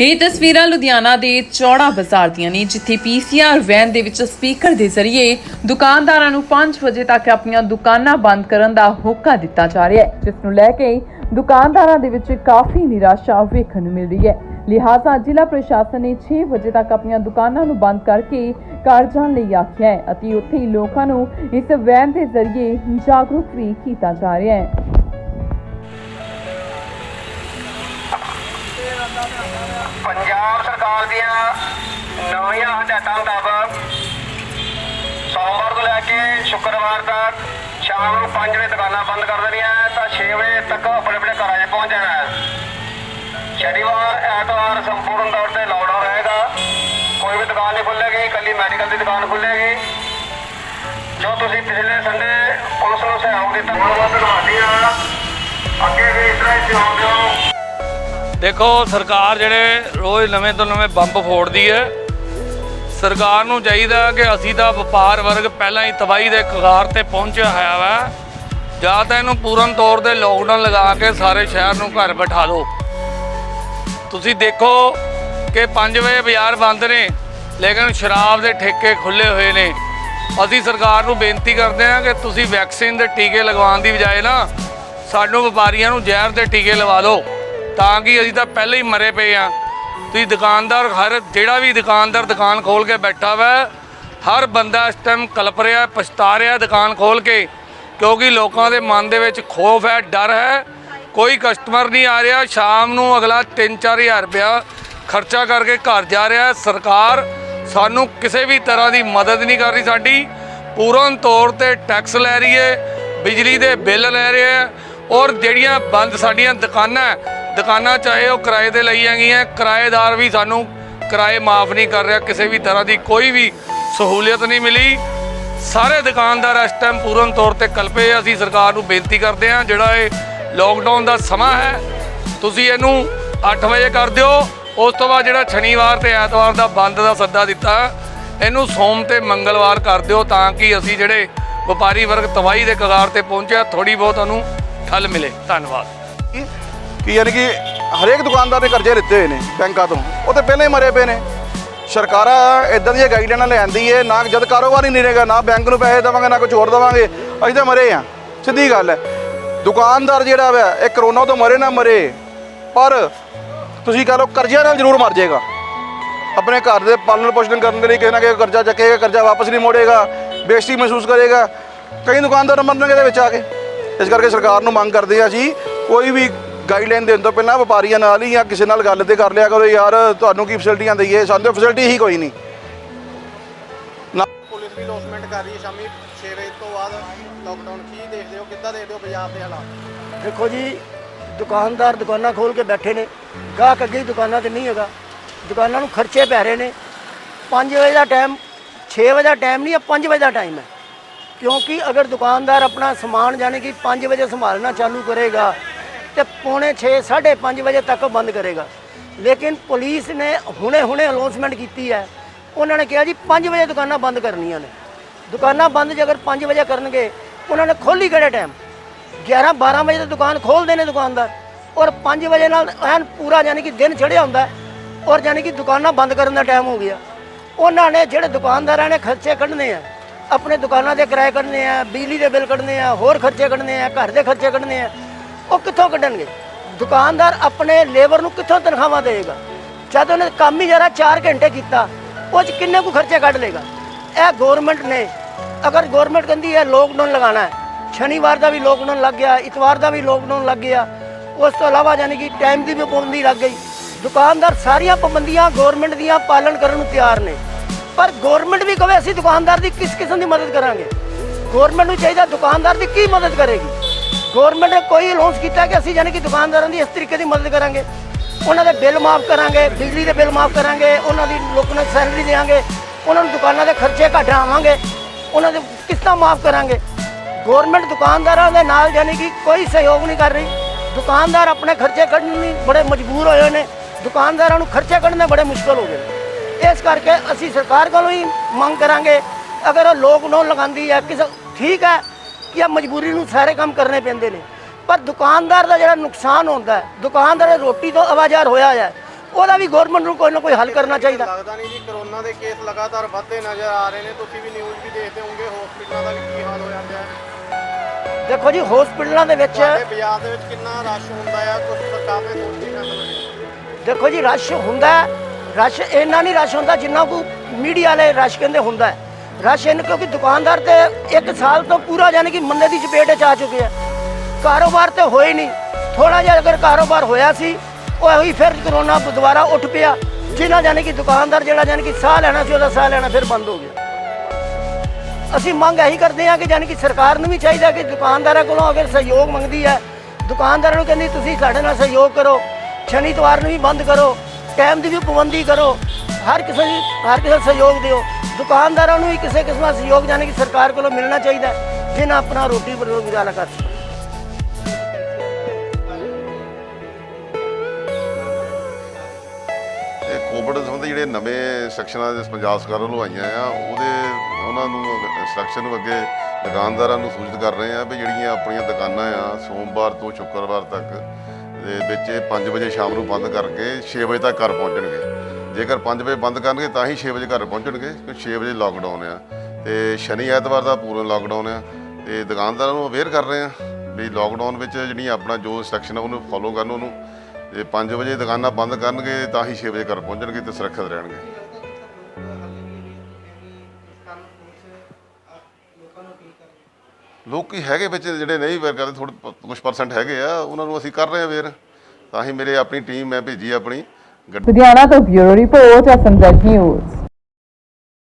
ਇਹ ਤਸਵੀਰਾਂ ਲੁਧਿਆਣਾ ਦੇ ਚੌੜਾ ਬਾਜ਼ਾਰ ਦੀਆਂ ਨੇ, ਜਿੱਥੇ ਪੀਸੀਆਰ ਵੈਨ ਦੇ ਵਿੱਚ ਸਪੀਕਰ ਦੇ ਜ਼ਰੀਏ ਦੁਕਾਨਦਾਰਾਂ ਨੂੰ 5 ਵਜੇ ਤੱਕ ਆਪਣੀਆਂ ਦੁਕਾਨਾਂ ਬੰਦ ਕਰਨ ਦਾ ਹੋਕਾ ਦਿੱਤਾ ਜਾ ਰਿਹਾ ਹੈ, ਜਿਸ ਨੂੰ ਲੈ ਕੇ ਦੁਕਾਨਦਾਰਾਂ ਦੇ ਵਿੱਚ ਕਾਫੀ ਨਿਰਾਸ਼ਾ ਵੇਖਣ ਨੂੰ ਮਿਲ ਰਹੀ ਹੈ। ਲਿਹਾਜ਼ਾ ਜ਼ਿਲ੍ਹਾ ਪ੍ਰਸ਼ਾਸਨ ਨੇ 6 ਵਜੇ ਤੱਕ ਆਪਣੀਆਂ ਦੁਕਾਨਾਂ ਨੂੰ ਬੰਦ ਕਰਕੇ ਘਰ ਜਾਣ ਲਈ ਆਖਿਆ ਹੈ ਅਤੇ ਉੱਥੇ ਹੀ ਲੋਕਾਂ ਨੂੰ ਇਸ ਵੈਨ ਦੇ ਜ਼ਰੀਏ ਜਾਗਰੂਕ ਵੀ ਕੀਤਾ ਜਾ ਰਿਹਾ ਹੈ। ਪੰਜਾਬ ਸਰਕਾਰ ਦੀਆਂ ਨਵੀਆਂ ਹਦਾਇਤਾਂ ਮੁਤਾਬਕ ਸੋਮਵਾਰ ਤੋਂ ਲੈ ਕੇ ਸ਼ੁੱਕਰਵਾਰ ਤੱਕ ਸ਼ਾਮ ਨੂੰ 5 ਵਜੇ ਦੁਕਾਨਾਂ ਬੰਦ ਕਰ ਦੇਣੀਆਂ ਤਾਂ 6 ਵਜੇ ਤੱਕ ਆਪਣੇ ਆਪਣੇ ਘਰਾਂ 'ਚ ਪਹੁੰਚ ਜਾਣਾ ਹੈ। ਸ਼ਨੀਵਾਰ, ਐਤਵਾਰ ਸੰਪੂਰਨ ਤੌਰ ਤੇ ਲਾਕਡਾਊਨ ਰਹੇਗਾ। ਕੋਈ ਵੀ ਦੁਕਾਨ ਨਹੀਂ ਖੁੱਲੇਗੀ, ਇਕੱਲੀ ਮੈਡੀਕਲ ਦੀ ਦੁਕਾਨ ਖੁੱਲੇਗੀ। ਜੋ ਤੁਸੀਂ ਪਿਛਲੇ ਸੰਡੇ ਪੁਲਿਸ ਨੂੰ ਸਹਿਯੋਗ ਦਿੱਤਾ ਬਹੁਤ ਬਹੁਤ ਧੰਨਵਾਦੀ ਹਾਂ। ਅੱਗੇ ਵੀ ਇਸ ਤਰ੍ਹਾਂ ਹੀ ਸਹਿਯੋਗ ਦਿਓ। ਦੇਖੋ, ਸਰਕਾਰ ਜਿਹੜੇ ਰੋਜ਼ ਨਵੇਂ ਤੋਂ ਨਵੇਂ ਬੰਬ ਫੋੜਦੀ ਹੈ, ਸਰਕਾਰ ਨੂੰ ਚਾਹੀਦਾ ਕਿ ਅਸੀਂ ਤਾਂ ਵਪਾਰ ਵਰਗ ਪਹਿਲਾਂ ਹੀ ਤਬਾਹੀ ਦੇ ਕਗਾਰ ਤੇ ਪਹੁੰਚਿਆ ਹੋਇਆ ਵਾ। ਜਾਂ ਤਾਂ ਇਹਨੂੰ ਪੂਰਨ ਤੌਰ ਤੇ ਲੋਕਡਾਊਨ ਲਗਾ ਕੇ ਸਾਰੇ ਸ਼ਹਿਰ ਨੂੰ ਘਰ ਬਿਠਾ ਦਿਓ। ਤੁਸੀਂ ਦੇਖੋ ਕਿ 5 ਵਜੇ ਬਾਜ਼ਾਰ ਬੰਦ ਨੇ, ਲੇਕਿਨ ਸ਼ਰਾਬ ਦੇ ਠੇਕੇ ਖੁੱਲੇ ਹੋਏ ਨੇ। ਅਸੀਂ ਸਰਕਾਰ ਨੂੰ ਬੇਨਤੀ ਕਰਦੇ ਹਾਂ ਕਿ ਤੁਸੀਂ ਵੈਕਸੀਨ ਦੇ ਟੀਕੇ ਲਗਵਾਉਣ ਦੀ ਬਜਾਏ ਨਾ, ਸਾਨੂੰ ਵਪਾਰੀਆਂ ਨੂੰ ਜ਼ਹਿਰ ਦੇ ਟੀਕੇ ਲਵਾ ਦਿਓ। ਤਾਂ ਕਿ ਅਸੀਂ ਤਾਂ ਪਹਿਲਾਂ ਹੀ ਮਰੇ ਪਏ ਆ ਤੁਸੀਂ ਦੁਕਾਨਦਾਰ, ਹਰ ਜਿਹੜਾ ਵੀ ਦੁਕਾਨਦਾਰ ਦੁਕਾਨ ਖੋਲ ਕੇ ਬੈਠਾ ਵਾ, ਹਰ ਬੰਦਾ ਇਸ ਟਾਈਮ ਕਲਪ ਰਿਹਾ, ਪਛਤਾ ਰਿਹਾ ਦੁਕਾਨ ਖੋਲ ਕੇ, ਕਿਉਂਕਿ ਲੋਕਾਂ ਦੇ ਮਨ ਦੇ ਵਿੱਚ ਖੋਫ ਹੈ, ਡਰ ਹੈ। ਕੋਈ ਕਸਟਮਰ ਨਹੀਂ ਆ ਰਿਹਾ, ਸ਼ਾਮ ਨੂੰ ਅਗਲਾ 3-4000 ਰੁਪਇਆ ਖਰਚਾ ਕਰਕੇ ਘਰ ਜਾ ਰਿਹਾ। ਸਰਕਾਰ ਸਾਨੂੰ ਕਿਸੇ ਵੀ ਤਰ੍ਹਾਂ ਦੀ ਮਦਦ ਨਹੀਂ ਕਰ ਰਹੀ ਸਾਡੀ। ਪੂਰਨ ਤੌਰ ਤੇ ਟੈਕਸ ਲੈ ਰਹੀ ਹੈ, ਬਿਜਲੀ ਦੇ ਬਿੱਲ ਲੈ ਰਹੇ ਹੈ, ਔਰ ਜਿਹੜੀਆਂ ਬੰਦ ਸਾਡੀਆਂ ਦੁਕਾਨਾਂ ਦੁਕਾਨਾਂ ਚਾਹੇ ਉਹ ਕਿਰਾਏ ਤੇ ਲਈਆਂ ਗਈਆਂ ਕਿਰਾਏਦਾਰ ਵੀ ਸਾਨੂੰ ਕਿਰਾਏ ਮਾਫ ਨਹੀਂ ਕਰ ਰਿਹਾ, ਕਿਸੇ ਵੀ ਤਰ੍ਹਾਂ ਦੀ ਕੋਈ ਵੀ ਸਹੂਲੀਅਤ ਨਹੀਂ ਮਿਲੀ। ਸਾਰੇ ਦੁਕਾਨਦਾਰ ਇਸ ਟਾਈਮ ਪੂਰਨ ਤੌਰ ਤੇ ਕਲਪੇ ਅਸੀਂ ਸਰਕਾਰ ਨੂੰ ਬੇਨਤੀ ਕਰਦੇ ਹਾਂ, ਜਿਹੜਾ ਇਹ ਲੋਕਡਾਊਨ ਦਾ ਸਮਾਂ ਹੈ, ਤੁਸੀਂ ਇਹਨੂੰ 8 ਵਜੇ ਕਰ ਦਿਓ, ਉਸ ਤੋਂ ਬਾਅਦ ਜਿਹੜਾ ਸ਼ਨੀਵਾਰ ਤੇ ਐਤਵਾਰ ਦਾ ਬੰਦ ਦਾ ਸੱਦਾ ਦਿੱਤਾ, ਇਹਨੂੰ ਸੋਮ ਤੇ ਮੰਗਲਵਾਰ ਕਰ ਦਿਓ, ਤਾਂ ਕਿ ਅਸੀਂ ਜਿਹੜੇ ਵਪਾਰੀ ਵਰਗ ਤਬਾਹੀ ਦੇ ਕਗਾਰ ਤੇ ਪਹੁੰਚਿਆ ਥੋੜੀ ਬਹੁਤ ਉਹਨੂੰ ਠੱਲ ਮਿਲੇ। ਧੰਨਵਾਦ। ਕਿ ਯਾਨੀ ਕਿ ਹਰੇਕ ਦੁਕਾਨਦਾਰ ਨੇ ਕਰਜ਼ੇ ਲਿੱਤੇ ਹੋਏ ਨੇ ਬੈਂਕਾਂ ਤੋਂ। ਉਹ ਤੇ ਪਹਿਲਾਂ ਹੀ ਮਰੇ ਪਏ ਨੇ। ਸਰਕਾਰਾਂ ਇਦਾਂ ਦੀਆਂ ਗਾਈਡਲਾਈਨਾਂ ਲੈਂਦੀ ਏ, ਨਾ ਜਦ ਕਾਰੋਬਾਰ ਹੀ ਨਹੀਂ ਰਹੇਗਾ, ਨਾ ਬੈਂਕ ਨੂੰ ਪੈਸੇ ਦੇਵਾਂਗੇ, ਨਾ ਕੁਝ ਹੋਰ ਦੇਵਾਂਗੇ, ਅਸੀਂ ਤਾਂ ਮਰੇ ਆ। ਸਿੱਧੀ ਗੱਲ ਹੈ ਦੁਕਾਨਦਾਰ ਜਿਹੜਾ ਵਾ, ਇਹ ਕਰੋਨਾ ਤੋਂ ਮਰੇ ਨਾ ਮਰੇ, ਪਰ ਤੁਸੀਂ ਕਹ ਲਓ ਕਰਜ਼ਿਆਂ ਨਾਲ ਜ਼ਰੂਰ ਮਰ ਜਾਏਗਾ। ਆਪਣੇ ਘਰ ਦੇ ਪਾਲਣ ਪੋਸ਼ਣ ਕਰਨ ਦੇ ਲਈ ਕਿਸੇ ਨਾ ਕਿਸੇ ਕਰਜ਼ਾ ਚੱਕੇਗਾ, ਕਰਜ਼ਾ ਵਾਪਸ ਨਹੀਂ ਮੋੜੇਗਾ, ਬੇਇੱਜ਼ਤੀ ਮਹਿਸੂਸ ਕਰੇਗਾ। ਕਈ ਦੁਕਾਨਦਾਰ ਮਰਨਗੇ ਇਹਦੇ ਵਿੱਚ ਆ ਕੇ। ਇਸ ਕਰਕੇ ਸਰਕਾਰ ਨੂੰ ਮੰਗ ਕਰਦੇ ਆ ਜੀ, ਕੋਈ ਵੀ ਗਾਈਡਲਾਈਨ ਦੇਣ ਤੋਂ ਪਹਿਲਾਂ ਵਪਾਰੀਆਂ ਨਾਲ ਹੀ ਜਾਂ ਕਿਸੇ ਨਾਲ ਗੱਲ ਤੇ ਕਰ ਲਿਆ ਕਰੋ ਯਾਰ ਤੁਹਾਨੂੰ ਕੀ ਫੈਸਿਲਿਟੀਆਂ ਦਈਏ ਸਾਨੂੰ ਤਾਂ ਫੈਸਿਲਿਟੀ ਹੀ ਕੋਈ ਨਹੀਂ। ਨਾ ਪੁਲਿਸ ਵੀ ਲੋਸਮੈਂਟ ਕਰ ਰਹੀ ਹੈ ਸ਼ਾਮੀ 6 ਵਜੇ ਤੋਂ ਬਾਅਦ। ਲੋਕਡਾਊਨ ਕੀ ਦੇਖਦੇ ਹੋ? ਕਿੱਦਾਂ ਦੇਖਦੇ ਹੋ ਬਾਜ਼ਾਰ ਦੇ ਹਾਲਾਤ? ਦੇਖੋ ਜੀ ਦੁਕਾਨਦਾਰ ਦੁਕਾਨਾਂ ਖੋਲ ਕੇ ਬੈਠੇ ਨੇ। ਗਾਹਕ ਅੱਗੇ ਦੁਕਾਨਾਂ ਤੇ ਨਹੀਂ ਹੈਗਾ। ਦੁਕਾਨਾਂ ਨੂੰ ਖਰਚੇ ਪੈ ਰਹੇ ਨੇ। 5 ਵਜੇ ਦਾ ਟਾਈਮ 6 ਵਜੇ ਦਾ ਟਾਈਮ ਨਹੀਂ ਹੈ 5 ਵਜੇ ਦਾ ਟਾਈਮ ਹੈ। ਕਿਉਂਕਿ ਅਗਰ ਦੁਕਾਨਦਾਰ ਆਪਣਾ ਸਮਾਨ ਜਾਣੇ ਕਿ 5 ਵਜੇ ਸੰਭਾਲਣਾ ਚਾਲੂ ਕਰੇਗਾ ਤੇ ਪੌਣੇ 6 5:30 ਵਜੇ ਤੱਕ ਬੰਦ ਕਰੇਗਾ। ਲੇਕਿਨ ਪੁਲਿਸ ਨੇ ਹੁਣੇ ਹੁਣੇ ਅਨਾਉਂਸਮੈਂਟ ਕੀਤੀ ਹੈ। ਉਹਨਾਂ ਨੇ ਕਿਹਾ ਜੀ 5 ਵਜੇ ਦੁਕਾਨਾਂ ਬੰਦ ਕਰਨੀਆਂ ਨੇ। ਦੁਕਾਨਾਂ ਬੰਦ ਜੇ ਅਗਰ 5 ਵਜੇ ਕਰਨਗੇ, ਉਹਨਾਂ ਨੇ ਖੋਲੀ ਕਿਹੜੇ ਟਾਈਮ 11 12 ਵਜੇ ਤੱਕ ਦੁਕਾਨ ਖੋਲਦੇ ਨੇ ਦੁਕਾਨਦਾਰ। ਔਰ 5 ਵਜੇ ਨਾਲ ਐਨ ਪੂਰਾ ਯਾਨੀ ਕਿ ਦਿਨ ਚੜਿਆ ਹੁੰਦਾ ਔਰ ਯਾਨੀ ਕਿ ਦੁਕਾਨਾਂ ਬੰਦ ਕਰਨ ਦਾ ਟਾਈਮ ਹੋ ਗਿਆ। ਉਹਨਾਂ ਨੇ ਜਿਹੜੇ ਦੁਕਾਨਦਾਰਾਂ ਨੇ ਖਰਚੇ ਕੱਢਨੇ ਆ, ਆਪਣੇ ਦੁਕਾਨਾਂ ਦੇ ਕਿਰਾਏ ਕੱਢਨੇ ਆ, ਬਿਜਲੀ ਦੇ ਬਿੱਲ ਕੱਢਨੇ ਆ, ਹੋਰ ਖਰਚੇ ਕੱਢਨੇ ਆ, ਘਰ ਦੇ ਖਰਚੇ ਕੱਢਨੇ ਆ ਉਹ ਕਿੱਥੋਂ ਕੱਢਣਗੇ? ਦੁਕਾਨਦਾਰ ਆਪਣੇ ਲੇਬਰ ਨੂੰ ਕਿੱਥੋਂ ਤਨਖਾਹਾਂ ਦੇਵੇਗਾ? ਜਦ ਉਹਨੇ ਕੰਮ ਹੀ ਜਰਾ 4 ਘੰਟੇ ਕੀਤਾ, ਉਹ ਚ ਕਿੰਨੇ ਕੁ ਖਰਚੇ ਕੱਢ ਲੇਗਾ ਇਹ ਗਵਰਨਮੈਂਟ ਨੇ, ਅਗਰ ਗਵਰਨਮੈਂਟ ਕਹਿੰਦੀ ਹੈ ਲੋਕਡਾਊਨ ਲਗਾਉਣਾ ਹੈ, ਸ਼ਨੀਵਾਰ ਦਾ ਵੀ ਲੋਕਡਾਊਨ ਲੱਗ ਗਿਆ ਇਤਵਾਰ ਦਾ ਵੀ ਲੋਕਡਾਊਨ ਲੱਗ ਗਿਆ, ਉਸ ਤੋਂ ਇਲਾਵਾ ਯਾਨੀ ਕਿ ਟਾਈਮ ਦੀ ਵੀ ਪਾਬੰਦੀ ਲੱਗ ਗਈ। ਦੁਕਾਨਦਾਰ ਸਾਰੀਆਂ ਪਾਬੰਦੀਆਂ ਗਵਰਨਮੈਂਟ ਦੀਆਂ ਪਾਲਣ ਕਰਨ ਨੂੰ ਤਿਆਰ ਨੇ। ਪਰ ਗਵਰਨਮੈਂਟ ਵੀ ਕਵੇ ਅਸੀਂ ਦੁਕਾਨਦਾਰ ਦੀ ਕਿਸ ਕਿਸਮ ਦੀ ਮਦਦ ਕਰਾਂਗੇ? ਗਵਰਨਮੈਂਟ ਨੂੰ ਚਾਹੀਦਾ ਦੁਕਾਨਦਾਰ ਦੀ ਕੀ ਮਦਦ ਕਰੇਗੀ? ਗਵਰਨਮੈਂਟ ਨੇ ਕੋਈ ਅਨਾਉਂਸ ਕੀਤਾ ਕਿ ਅਸੀਂ ਯਾਨੀ ਕਿ ਦੁਕਾਨਦਾਰਾਂ ਦੀ ਇਸ ਤਰੀਕੇ ਦੀ ਮਦਦ ਕਰਾਂਗੇ। ਉਹਨਾਂ ਦੇ ਬਿੱਲ ਮਾਫ ਕਰਾਂਗੇ, ਬਿਜਲੀ ਦੇ ਬਿੱਲ ਮਾਫ ਕਰਾਂਗੇ, ਉਹਨਾਂ ਦੀ ਲੋਕਾਂ ਨੂੰ ਸੈਲਰੀ ਦੇਵਾਂਗੇ, ਉਹਨਾਂ ਨੂੰ ਦੁਕਾਨਾਂ ਦੇ ਖਰਚੇ ਘਟਾਵਾਂਗੇ ਉਹਨਾਂ ਦੇ ਕਿਸ਼ਤਾਂ ਮਾਫ ਕਰਾਂਗੇ। ਗਵਰਨਮੈਂਟ ਦੁਕਾਨਦਾਰਾਂ ਦੇ ਨਾਲ ਯਾਨੀ ਕਿ ਕੋਈ ਸਹਿਯੋਗ ਨਹੀਂ ਕਰ ਰਹੀ। ਦੁਕਾਨਦਾਰ ਆਪਣੇ ਖਰਚੇ ਕੱਢਣ ਲਈ ਬੜੇ ਮਜਬੂਰ ਹੋਏ ਨੇ। ਦੁਕਾਨਦਾਰਾਂ ਨੂੰ ਖਰਚੇ ਕੱਢਣੇ ਬੜੇ ਮੁਸ਼ਕਲ ਹੋ ਗਏ ਇਸ ਕਰਕੇ ਅਸੀਂ ਸਰਕਾਰ ਕੋਲੋਂ ਹੀ ਮੰਗ ਕਰਾਂਗੇ। ਅਗਰ ਉਹ ਲੋਕਡਾਊਨ ਲਗਾਉਂਦੀ ਹੈ, ਕਿਸੇ ਠੀਕ ਹੈ ਕਿ ਆ ਮਜਬੂਰੀ ਨੂੰ ਸਾਰੇ ਕੰਮ ਕਰਨੇ ਪੈਂਦੇ ਨੇ। ਪਰ ਦੁਕਾਨਦਾਰ ਦਾ ਜਿਹੜਾ ਨੁਕਸਾਨ ਹੁੰਦਾ ਹੈ ਦੁਕਾਨਦਾਰ ਰੋਟੀ ਤੋਂ ਆਵਾਜ਼ਾਰ ਹੋਇਆ ਹੈ ਉਹਦਾ ਵੀ ਗਵਰਨਮੈਂਟ ਨੂੰ ਕੋਈ ਨਾ ਕੋਈ ਹੱਲ ਕਰਨਾ ਚਾਹੀਦਾ। ਲੱਗਦਾ ਨਹੀਂ ਜੀ ਕਰੋਨਾ ਦੇ ਕੇਸ ਲਗਾਤਾਰ ਵੱਧਦੇ ਨਜ਼ਰ ਆ ਰਹੇ ਨੇ। ਤੁਸੀਂ ਵੀ ਨਿਊਜ਼ ਵੀ ਦੇਖਦੇ ਹੋਵੋਗੇ ਹਸਪੀਟਲਾਂ ਦਾ ਕੀ ਹਾਲ ਹੋ ਜਾਂਦਾ ਹੈ। ਦੇਖੋ ਜੀ ਹਸਪੀਟਲਾਂ ਦੇ ਵਿੱਚ ਬਾਜ਼ਾਰ ਦੇ ਵਿੱਚ ਕਿੰਨਾ ਰਸ਼ ਹੁੰਦਾ ਆ? ਕੁਝ ਸਰਕਾਰ ਨੇ ਸੋਚੀ ਫੈਸਲਾ ਦੇਖੋ ਜੀ ਰਸ਼ ਹੁੰਦਾ। ਰਸ਼ ਇੰਨਾ ਨਹੀਂ ਰਸ਼ ਹੁੰਦਾ ਜਿੰਨਾ ਕੋ ਮੀਡੀਆ ਵਾਲੇ ਰਸ਼ ਕਹਿੰਦੇ ਹੁੰਦਾ ਹੈ। ਰਸ਼ ਇਹਨਾਂ ਕਿਉਂਕਿ ਦੁਕਾਨਦਾਰ ਤੇ ਇੱਕ ਸਾਲ ਤੋਂ ਪੂਰਾ ਯਾਨੀ ਕਿ ਮੰਨੇ ਦੀ ਚਪੇਟ 'ਚ ਆ ਚੁੱਕੇ ਆ। ਕਾਰੋਬਾਰ ਤੇ ਹੋਏ ਨਹੀਂ। ਥੋੜਾ ਜਿਹਾ ਅਗਰ ਕਾਰੋਬਾਰ ਹੋਇਆ ਸੀ, ਉਹ ਹੀ ਫਿਰ ਕਰੋਨਾ ਦੁਬਾਰਾ ਉੱਠ ਪਿਆ। ਜਿਨ੍ਹਾਂ ਯਾਨੀ ਕਿ ਦੁਕਾਨਦਾਰ ਜਿਹੜਾ ਯਾਨੀ ਕਿ ਸਾਹ ਲੈਣਾ ਸੀ, ਉਹਦਾ ਸਾਹ ਲੈਣਾ ਫਿਰ ਬੰਦ ਹੋ ਗਿਆ। ਅਸੀਂ ਮੰਗ ਇਹੀ ਕਰਦੇ ਹਾਂ ਕਿ ਯਾਨੀ ਕਿ ਸਰਕਾਰ ਨੂੰ ਵੀ ਚਾਹੀਦਾ ਕਿ ਦੁਕਾਨਦਾਰਾਂ ਕੋਲੋਂ ਅਗਰ ਸਹਿਯੋਗ ਮੰਗਦੀ ਹੈ, ਦੁਕਾਨਦਾਰਾਂ ਨੂੰ ਕਹਿੰਦੀ ਤੁਸੀਂ ਸਾਡੇ ਨਾਲ ਸਹਿਯੋਗ ਕਰੋ, ਸ਼ਨੀਵਾਰ ਨੂੰ ਵੀ ਬੰਦ ਕਰੋ, ਟਾਈਮ ਦੀ ਵੀ ਪਾਬੰਦੀ ਕਰੋ। ਹਰ ਕਿਸੇ ਦੀ ਹਰ ਕਿਸੇ ਸਹਿਯੋਗ ਦਿਓ। ਦੁਕਾਨਦਾਰਾਂ ਨੂੰ ਵੀ ਕਿਸੇ ਕਿਸਮ ਦਾ ਸਹਿਯੋਗ ਯਾਨੀ ਕਿ ਸਰਕਾਰ ਕੋਲੋਂ ਮਿਲਣਾ ਚਾਹੀਦਾ ਜਿਨ੍ਹਾਂ ਆਪਣਾ ਰੋਟੀ ਗੁਜ਼ਾਰਾ ਕਰ ਸਕਣ। ਕੋਵਿਡ ਸੰਬੰਧੀ ਜਿਹੜੇ ਨਵੇਂ ਸੈਕਸ਼ਨਾਂ ਦੇ ਪੰਜਾਬ ਸਰਕਾਰ ਵੱਲੋਂ ਆਈਆਂ ਆ, ਉਹਦੇ ਉਹਨਾਂ ਨੂੰ ਇੰਸਟਰਕਸ਼ਨ ਨੂੰ ਅੱਗੇ ਦੁਕਾਨਦਾਰਾਂ ਨੂੰ ਸੂਚਿਤ ਕਰ ਰਹੇ ਆ ਵੀ ਜਿਹੜੀਆਂ ਆਪਣੀਆਂ ਦੁਕਾਨਾਂ ਆ, ਸੋਮਵਾਰ ਤੋਂ ਸ਼ੁੱਕਰਵਾਰ ਤੱਕ ਦੇ ਵਿੱਚ ਇਹ 5 ਵਜੇ ਸ਼ਾਮ ਨੂੰ ਬੰਦ ਕਰਕੇ 6 ਵਜੇ ਤੱਕ ਘਰ ਪਹੁੰਚਣਗੇ। ਜੇਕਰ 5 ਵਜੇ ਬੰਦ ਕਰਨਗੇ ਤਾਂ ਹੀ 6 ਵਜੇ ਘਰ ਪਹੁੰਚਣਗੇ, ਕਿਉਂਕਿ 6 ਵਜੇ ਲਾਕਡਾਊਨ ਆ। ਤੇ ਸ਼ਨੀ ਐਤਵਾਰ ਦਾ ਪੂਰਨ ਲਾਕਡਾਊਨ ਆ। ਤੇ ਦੁਕਾਨਦਾਰਾਂ ਨੂੰ ਅਵੇਅਰ ਕਰ ਰਹੇ ਆ ਵੀ ਲਾਕਡਾਊਨ ਵਿੱਚ ਜਿਹੜੀਆਂ ਆਪਣਾ ਜੋ ਇੰਸਟਰਕਸ਼ਨ ਆ ਉਹਨੂੰ ਫੋਲੋ ਕਰਨ ਉਹਨੂੰ। ਤੇ 5 ਵਜੇ ਦੁਕਾਨਾਂ ਬੰਦ ਕਰਨਗੇ ਤਾਂ ਹੀ 6 ਵਜੇ ਘਰ ਪਹੁੰਚਣਗੇ ਤੇ ਸੁਰੱਖਿਅਤ ਰਹਿਣਗੇ। ਲੋਕੀ ਹੈਗੇ ਵਿੱਚ ਜਿਹੜੇ ਨਹੀਂ ਵੇਅਰ ਕਰਦੇ ਥੋੜੇ ਕੁਝ ਪਰਸੈਂਟ ਹੈਗੇ ਆ, ਉਹਨਾਂ ਨੂੰ ਅਸੀਂ ਕਰ ਰਹੇ ਆ ਵੇਅਰ ਤਾਂ ਹੀ ਮੇਰੇ ਆਪਣੀ ਟੀਮ ਮੈਂ ਭੇਜੀ ਆਪਣੀ। ਲੁਧਿਆਣਾ ਤੋਂ ਬਿਊਰੋ ਰਿਪੋਰਟ ਐਸਐਮਜ਼ੈਡ ਨਿਊਜ਼